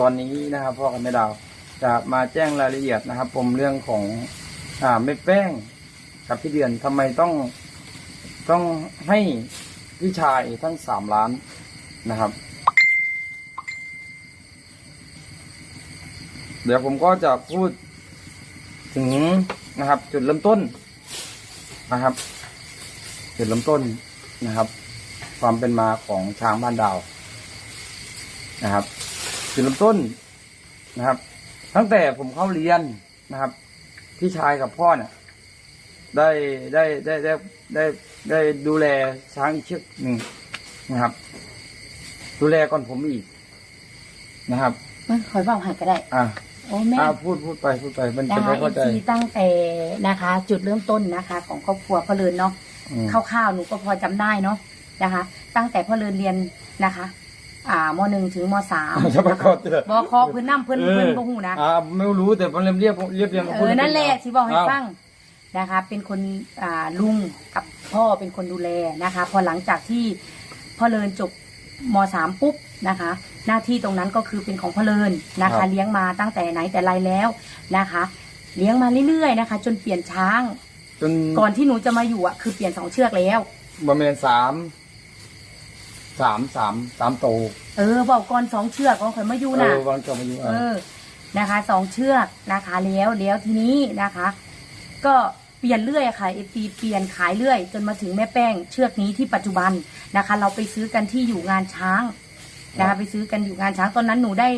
ตอนนี้นะครับ พ่อกับแม่ดาว จะมาแจ้งรายละเอียดนะครับผมเรื่องของอ่าเม็ดแป้งกับพี่เดือนทำไมต้องต้องให้พี่ชายทั้งสามล้านนะครับ เดี๋ยวผมก็จะพูดถึงนะครับ จุดเริ่มต้นนะครับ จุดเริ่มต้นนะครับ ความเป็นมาของช้างบ้านดาวนะครับ จุดเริ่มต้นนะครับ ตั้งแต่ผมเข้าเรียนนะครับ พี่ชายกับพ่อเนี่ยได้ได้ได้ได้ได้ได้ดูแลช้างอีกเชือกหนึ่งนะครับ ดูแลก่อนผมอีกนะครับมันคอยเว่าให้ก็ได้ อะโอ้แม่อะพูดพูดไปพูดไปมันนะจะคะไม่เอเข้าฟใจซีตั้งแต่นะคะ จุดเริ่มต้นนะคะ ของครอบครัวพ่อเลินเนาะอืมคร่าวๆหนูก็พอจำได้เนาะนะคะ ตั้งแต่พ่อเลินเรียนนะคะ อ่ามหนึ่งถึงมสามจะประกอบเถอะบอคอเพื่อนน้ำเพื่อนเพื่อนบ่หูนะอ่าไม่รู้แต่ผมเรียบเรียบเรียบเรียงเออนั่นแหละที่บอกให้าวฟังนะคะ เป็นคนอ่าลุงกับพ่อเป็นคนดูแลนะคะ พอหลังจากที่พ่อเลินจบมสามปุ๊บนะคะ หน้าที่ตรงนั้นก็คือเป็นของพ่อเลินนะคะ เลี้ยงมาตั้งแต่ไหนแต่ไรแล้วนะคะ เลี้ยงมาเรื่อยๆนะคะ จนเปลี่ยนช้างจนก่อนที่หนูจะมาอยู่อะคือเปลี่ยนสองเชือกแล้วประมาณสาม สามสามสามโตเออบอกก่อนสองเชือกของข่อยมาอยู่เอน่ะ อวันก่อนมาอยู่เออะอนะคะสองเชือกนะคะแล้วแล้วทีนี้นะคะ ก็เปลี่ยนเรื่อยอะค่ะเอฟีเปลี่ยนขายเรื่อย จนมาถึงแม่แป้ง เชือกนี้ที่ปัจจุบันนะคะ เราไปซื้อกันที่อยู่งานช้างนะคะไปซื้อกันอยู่งานช้างตอนนั้นหนูได้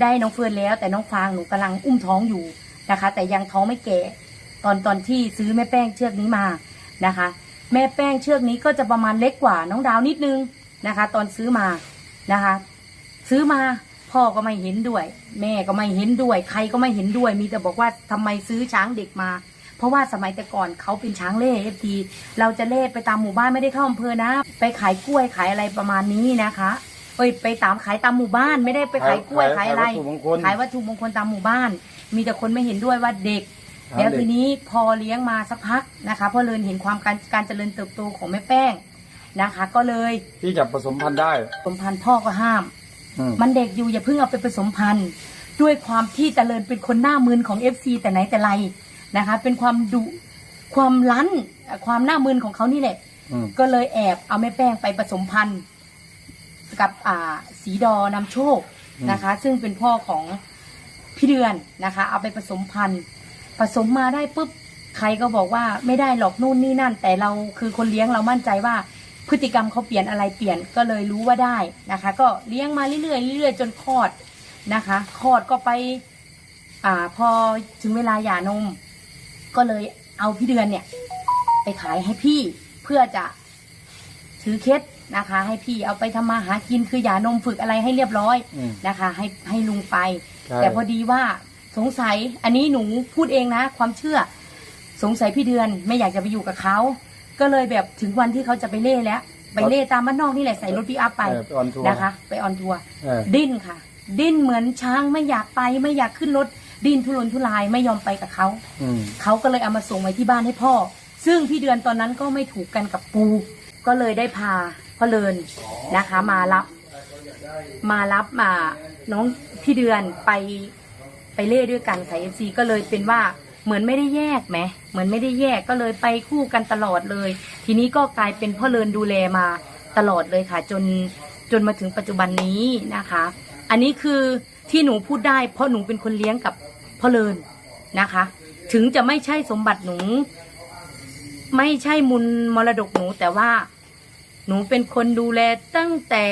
ได้น้องเฟิร์นแล้ว แต่น้องฟางหนูกำลังอุ้มท้องอยู่นะคะ แต่ยังท้องไม่แก่ตอนตอนที่ซื้อแม่แป้งเชือกนี้มานะคะ แม่แป้งเชือกนี้ก็จะประมาณเล็กกว่าน้องดาวนิดนึง นะคะ ตอนซื้อมานะคะ ซื้อมาพ่อก็ไม่เห็นด้วย แม่ก็ไม่เห็นด้วย ใครก็ไม่เห็นด้วย มีแต่บอกว่าทำไมซื้อช้างเด็กมา เพราะว่าสมัยแต่ก่อนเขาเป็นช้างเล่เอฟทีเราจะเล่ไปตามหมู่บ้านไม่ได้เข้าอำเภอนะ ไปขายกล้วยขายอะไรประมาณนี้นะคะเอ้ยไปตามขายตามหมู่บ้านไม่ได้ไปขายกล้วยขายอะไรวัตถุมงคลขายวัตถุมงคลตามหมู่บ้าน มีแต่คนไม่เห็นด้วยว่าเด็กหาแล้วเด็กทีนี้พอเลี้ยงมาสักพักนะคะพ่อเลินเห็นความการการเจริญเติบโตของแม่แป้ง นะคะ ก็เลยที่จะผสมพันธุ์ได้ สมพันธ์พ่อก็ห้าม อืม มันเด็กอยู่อย่าเพิ่งเอาไปผสมพันธุ์ด้วยความที่เจริญเป็นคนหน้ามืนของ FC แต่ไหนแต่ไรนะคะ เป็นความดุความลั้นความหน้ามืนของเขานี่แหละ อืมก็เลยแอบเอาแม่แป้งไปผสมพันธุ์กับอ่าสีดอนำโชคนะคะ ซึ่งเป็นพ่อของพี่เดือนนะคะ เอาไปผสมพันธุ์ผสมมาได้ปุ๊บใครก็บอกว่าไม่ได้หรอกนู่นนี่นั่น แต่เราคือคนเลี้ยงเรามั่นใจว่า พฤติกรรมเขาเปลี่ยนอะไรเปลี่ยนก็เลยรู้ว่าได้นะคะ ก็เลี้ยงมาเรื่อยๆเรื่อยๆจนคลอดนะคะคลอดก็ไปอ่าพอถึงเวลาหย่านม ก็เลยเอาพี่เดือนเนี่ย ไปขายให้พี่เพื่อจะถือเคล็ดนะคะ ให้พี่เอาไปทำมาหากินคือหย่านมฝึกอะไรให้เรียบร้อยอืมนะคะ ให้ให้ลุงไปใช่แต่พอดีว่าสงสัยอันนี้หนูพูดเองนะ ความเชื่อ สงสัยพี่เดือนไม่อยากจะไปอยู่กับเขา ก็เลยแบบถึงวันที่เขาจะไปเล่แล้ว ไปเล่ตามบ้านนอกนี่แหละใส่รถพี่อัพไปเออไปออนทัวร์ นะคะ ไปออนทัวร์เออ ดิ้นค่ะ ดิ้นเหมือนช้างไม่อยากไปไม่อยากขึ้นรถดิ้นทุรนทุรายไม่ยอมไปกับเขา อืม เขาก็เลยเอามาส่งไว้ที่บ้านให้พ่อ ซึ่งพี่เดือนตอนนั้นก็ไม่ถูกกันกับปู ก็เลยได้พาพ่อเลินนะคะ มารับ มารับมาน้องพี่เดือนไปไปเล่ด้วยกันค่ะเอฟซีก็เลยเป็นว่า เหมือนไม่ได้แยกไหมเหมือนไม่ได้แยกก็เลยไปคู่กันตลอดเลย ทีนี้ก็กลายเป็นพ่อเลินดูแลมาตลอดเลยค่ะ จนจนมาถึงปัจจุบันนี้นะคะ อันนี้คือที่หนูพูดได้ เพราะหนูเป็นคนเลี้ยงกับพ่อเลินนะคะ ถึงจะไม่ใช่สมบัติหนู ไม่ใช่มุลมรดกหนูแต่ว่า หนูเป็นคนดูแลตั้งแต่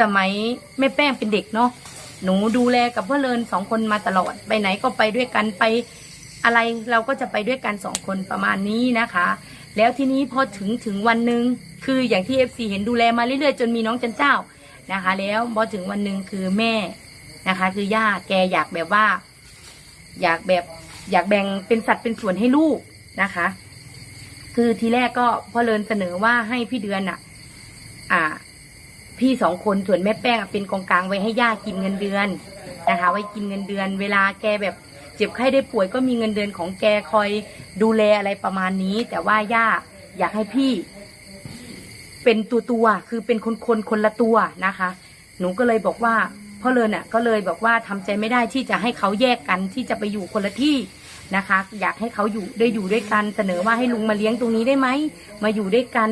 สมัยแม่แป้งเป็นเด็กเนาะหนูดูแลกับพ่อเลินสองคนมาตลอดไปไหนก็ไปด้วยกันไป อะไรเราก็จะไปด้วยกันสองคนประมาณนี้นะคะ แล้วทีนี้พอถึงถึงวันหนึ่งคืออย่างที่เอฟซีเห็นดูแลมาเรื่อยๆ จนมีน้องจันเจ้านะคะ แล้วพอถึงวันหนึ่งคือแม่นะคะ คือย่าแกอยากแบบว่า อยากแบบอยากแบ่งเป็นสัดเป็นส่วนให้ลูกนะคะ คือทีแรกก็พ่อเลินเสนอว่าให้พี่เดือนอะ อ่า พี่สองคนส่วนแม่แป้งเป็นกองกลางไว้ให้ย่ากินเงินเดือนนะคะ ไว้กินเงินเดือน เวลาแกแบบ เจ็บไข้ได้ป่วยก็มีเงินเดือนของแกคอยดูแลอะไรประมาณนี้ แต่ว่าย่าอยากให้พี่ เป็นตัวตัวคือเป็นคนคนคนละตัวนะคะ หนูก็เลยบอกว่าพ่อเลินอะก็เลยบอกว่าทำใจไม่ได้ที่จะให้เขาแยกกันที่จะไปอยู่คนละที่นะคะ อยากให้เขาอยู่ได้อยู่ด้วยกันเสนอว่าให้ลุงมาเลี้ยงตรงนี้ได้ไหมมาอยู่ด้วยกัน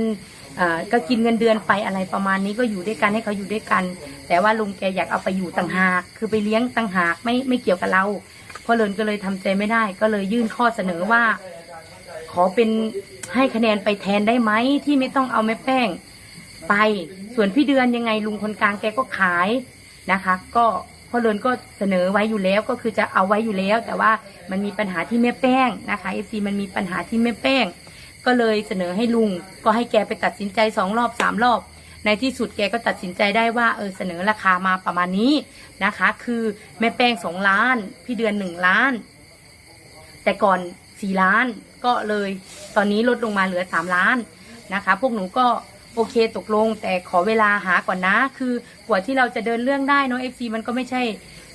ก็กินเงินเดือนไปอะไรประมาณนี้ก็อยู่ด้วยกันให้เขาอยู่ด้วยกัน แต่ว่าลุงแกอยากเอาไปอยู่ต่างหาก คือไปเลี้ยงต่างหากไม่ไม่เกี่ยวกับเรา พ่อเลินก็เลยทำใจไม่ได้ ก็เลยยื่นข้อเสนอว่า ขอเป็นให้คะแนนไปแทนได้ไหมที่ไม่ต้องเอาแม่แป้ง ไปส่วนพี่เดือนยังไงลุงคนกลางแกก็ขายนะคะ ก็พ่อเลินก็เสนอไว้อยู่แล้วก็คือจะเอาไว้อยู่แล้ว แต่ว่ามันมีปัญหาที่แม่แป้งนะคะเอซีมันมีปัญหาที่แม่แป้ง ก็เลยเสนอให้ลุงก็ให้แกไปตัดสินใจสองรอบสามรอบ ในที่สุดแกก็ตัดสินใจได้ว่าเออเสนอราคามาประมาณนี้นะคะ คือแม่แป้งสองล้าน พี่เดือนหนึ่งล้าน แต่ก่อนสี่ล้านก็เลยตอนนี้ลดลงมาเหลือสามล้านนะคะ พวกหนูก็โอเคตกลง แต่ขอเวลาหาก่อนนะ คือกว่าที่เราจะเดินเรื่องได้เนาะเอฟซีมันก็ไม่ใช่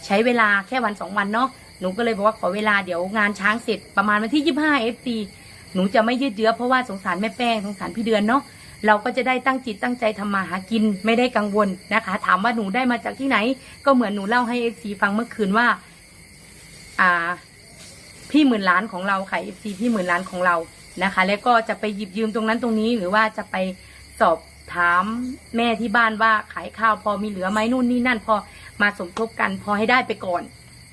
ใช้เวลาแค่วันสองวันเนาะหนูก็เลยบอกว่าขอเวลาเดี๋ยวงานช้างเสร็จประมาณวันที่ยี่ห้าเอฟซีหนูจะไม่ยืดเยื้อเพราะว่าสงสารแม่แป้งสงสารพี่เดือนเนาะ เราก็จะได้ตั้งจิตตั้งใจทำมาหากินไม่ได้กังวลนะคะ ถามว่าหนูได้มาจากที่ไหน ก็เหมือนหนูเล่าให้เอฟซีฟังเมื่อคืนว่า อ่า พี่หมื่นล้านของเราค่ะ FC พี่หมื่นล้านของเรานะคะ แล้วก็จะไปหยิบยืมตรงนั้นตรงนี้ หรือว่าจะไปสอบถามแม่ที่บ้านว่าขายข้าวพอมีเหลือไหมนู่นนี่นั่นพอมาสมทบกันพอให้ได้ไปก่อน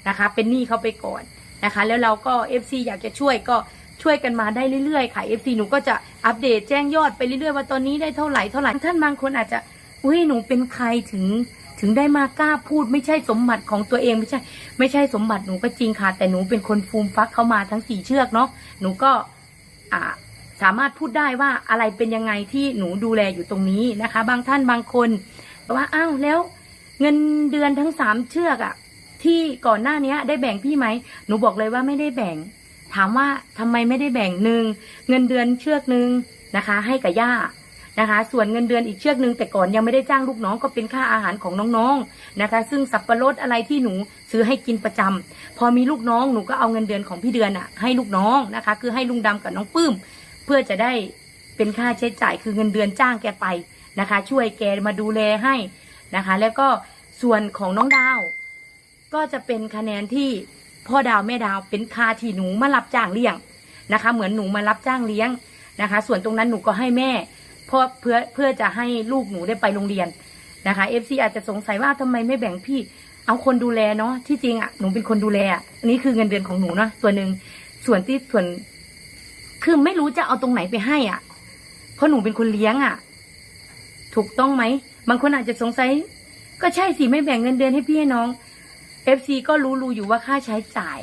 นะคะ เป็นหนี้เขาไปก่อนนะคะ แล้วเราก็ FC อยากจะช่วยก็ ช่วยกันมาได้เรื่อยๆค่ะ FC หนูก็จะอัปเดตแจ้งยอดไปเรื่อยๆว่าตอนนี้ได้เท่าไหร่เท่าไหร่ท่านบางคนอาจจะอุ้ยหนูเป็นใครถึงถึงได้มากล้าพูดไม่ใช่สมบัติของตัวเองไม่ใช่ ไม่ใช่สมบัติหนูก็จริงค่ะ แต่หนูเป็นคนฟูมฟักเข้ามาทั้งสี่เชือกเนาะหนูก็อ่าสามารถพูดได้ว่าอะไรเป็นยังไงที่หนูดูแลอยู่ตรงนี้นะคะ บางท่านบางคนบอกว่าอ้าวแล้ว เงินเดือนทั้งสามเชือกอะที่ก่อนหน้านี้ได้แบ่งพี่ไหมหนูบอกเลยว่าไม่ได้แบ่ง ถามว่าทำไมไม่ได้แบ่งหนึ่งเงินเดือนเชือกหนึ่งนะคะ ให้กับย่านะคะ ส่วนเงินเดือนอีกเชือกหนึ่งแต่ก่อนยังไม่ได้จ้างลูกน้องก็เป็นค่าอาหารของน้องๆนะคะ ซึ่งสับปะรดอะไรที่หนูซื้อให้กินประจำพอมีลูกน้องหนูก็เอาเงินเดือนของพี่เดือนอะให้ลูกน้องนะคะ คือให้ลุงดำกับน้องปื้ม เพื่อจะได้เป็นค่าใช้จ่ายคือเงินเดือนจ้างแกไปนะคะ ช่วยแกมาดูแลให้นะคะ แล้วก็ส่วนของน้องดาว ก็จะเป็นคะแนนที่ พ่อดาวแม่ดาวเป็นคาที่หนูมารับจ้างเลี้ยงนะคะ เหมือนหนูมารับจ้างเลี้ยงนะคะ ส่วนตรงนั้นหนูก็ให้แม่เพราะเพื่อเพื่อจะให้ลูกหนูได้ไปโรงเรียนนะคะเอฟซีอาจจะสงสัยว่าทำไมไม่แบ่งพี่ เอาคนดูแลเนาะที่จริงอะหนูเป็นคนดูแลอะอันนี้คือเงินเดือนของหนูเนาะส่วนหนึ่งส่วนที่ส่วน คือไม่รู้จะเอาตรงไหนไปให้อะ เพราะหนูเป็นคนเลี้ยงอะ ถูกต้องไหมบางคนอาจจะสงสัย ก็ใช่สิไม่แบ่งเงินเดือนให้พี่ให้น้อง เอฟซีก็รู้รู้อยู่ว่าค่าใช้จ่าย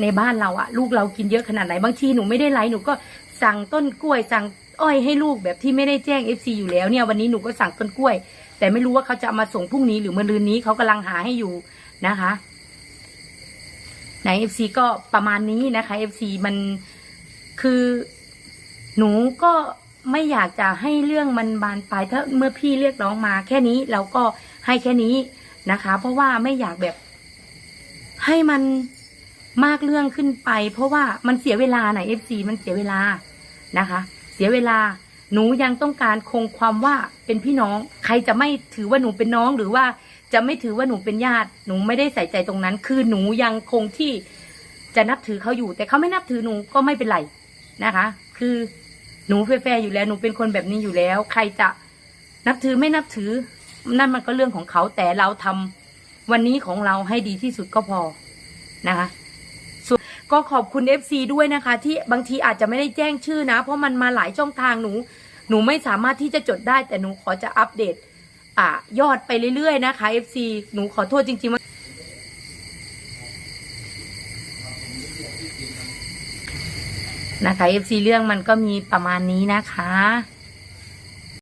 ในบ้านเราอะลูกเรากินเยอะขนาดไหนบางทีหนูไม่ได้ไลฟ์หนูก็สั่งต้นกล้วยสั่งอ้อยให้ลูกแบบที่ไม่ได้แจ้งเอฟซีอยู่แล้วเนี่ยวันนี้หนูก็สั่งต้นกล้วย แต่ไม่รู้ว่าเขาจะเอามาส่งพรุ่งนี้หรือมะรืนนี้เขากำลังหาให้อยู่นะคะไหนเอฟซีก็ประมาณนี้นะคะเอฟซีมันคือหนูก็ไม่อยากจะให้เรื่องมันบานปลายถ้าเมื่อพี่เรียกร้องมา แค่นี้เราก็ให้แค่นี้นะคะ เพราะว่าไม่อยากแบบ ให้มันมากเรื่องขึ้นไป เพราะว่ามันเสียเวลาไหนะเอฟซีมันเสียเวลานะคะ เสียเวลาหนูยังต้องการคงความว่าเป็นพี่น้อง ใครจะไม่ถือว่าหนูเป็นน้องหรือว่าจะไม่ถือว่าหนูเป็นญาติหนูไม่ได้ใส่ใจตรงนั้น คือหนูยังคงที่จะนับถือเขาอยู่ แต่เขาไม่นับถือหนูก็ไม่เป็นไรนะคะ คือหนูแฟร์อยู่แล้วหนูเป็นคนแบบนี้อยู่แล้ว ใครจะนับถือไม่นับถือ นั่นมันก็เรื่องของเขาแต่เราทำ วันนี้ของเราให้ดีที่สุดก็พอนะคะส่วนก็ขอบคุณ FC ด้วยนะคะ ที่บางทีอาจจะไม่ได้แจ้งชื่อนะ เพราะมันมาหลายช่องทางหนู หนูไม่สามารถที่จะจดได้ แต่หนูขอจะอัปเดต อ่ายอดไปเรื่อยๆนะคะ FC หนูขอโทษจริงๆว่านะคะ FC เรื่องมันก็มีประมาณนี้นะคะ